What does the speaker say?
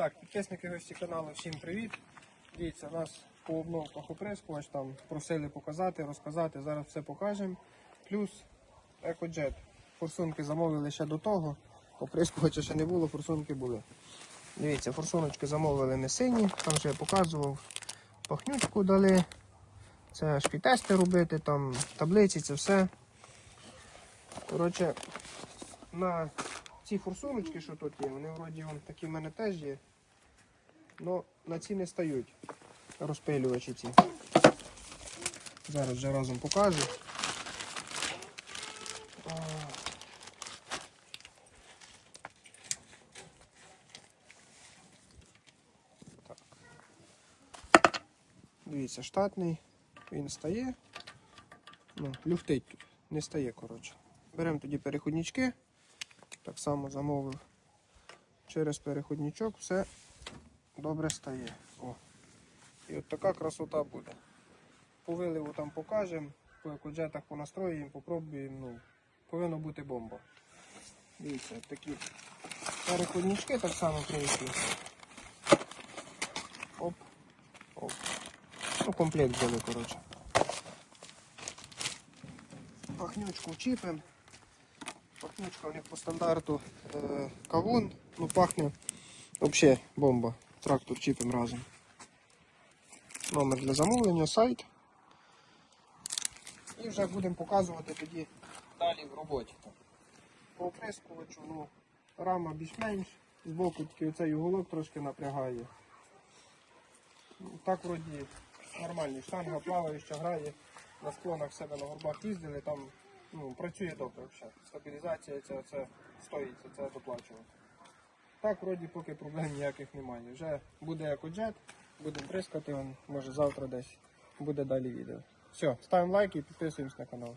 Так, підписники гості каналу, всім привіт. Дивіться, у нас по обновках оприскувач, там просили показати, розказати, зараз все покажемо. Плюс EcoJet. Форсунки замовили ще до того. Оприскувача ще не було, форсунки були. Дивіться, форсуночки замовили не сині, там вже я показував, пахнючку дали. Це шпітести робити, там таблиці, це все. Коротше, на ці форсуночки, що тут є, вони вроді вон, такі в мене теж є. але на ці не стають розпилювачі ці. Зараз вже разом покажу. Так. Дивіться, штатний, він стає. Ну, люфтить тут, не стає, коротше. Беремо тоді переходнички. Так само замовив через переходничок, все добре стає. О. І от така красота буде. По виливу там покажемо, по екоджетах понастроїмо, попробуємо. Ну, повинна бути бомба. Дивіться, такі переходнички так само прийшли. Оп, оп. Ну, комплект взяли, коротше. Пахнючку вчіпимо. Пахнючка у них по стандарту е, кавун, ну пахне взагалі бомба. Трактор чіпимо разом. Номер для замовлення, сайт. І вже будемо показувати тоді далі в роботі. По оприскувачу, ну, рама більш-менш, збоку тільки оцей уголок трошки напрягає. Ну, Так вроді нормальний штанга плаваюча, грає, на склонах себе на горбах їздили, там ну, працює добре взагалі. Стабілізація ця, це стоїть, це, доплачувати. Так, вроді поки проблем ніяких немає. Вже буде екоджет, будемо прискати, може завтра десь буде далі відео. Все, ставимо лайки і підписуємось на канал.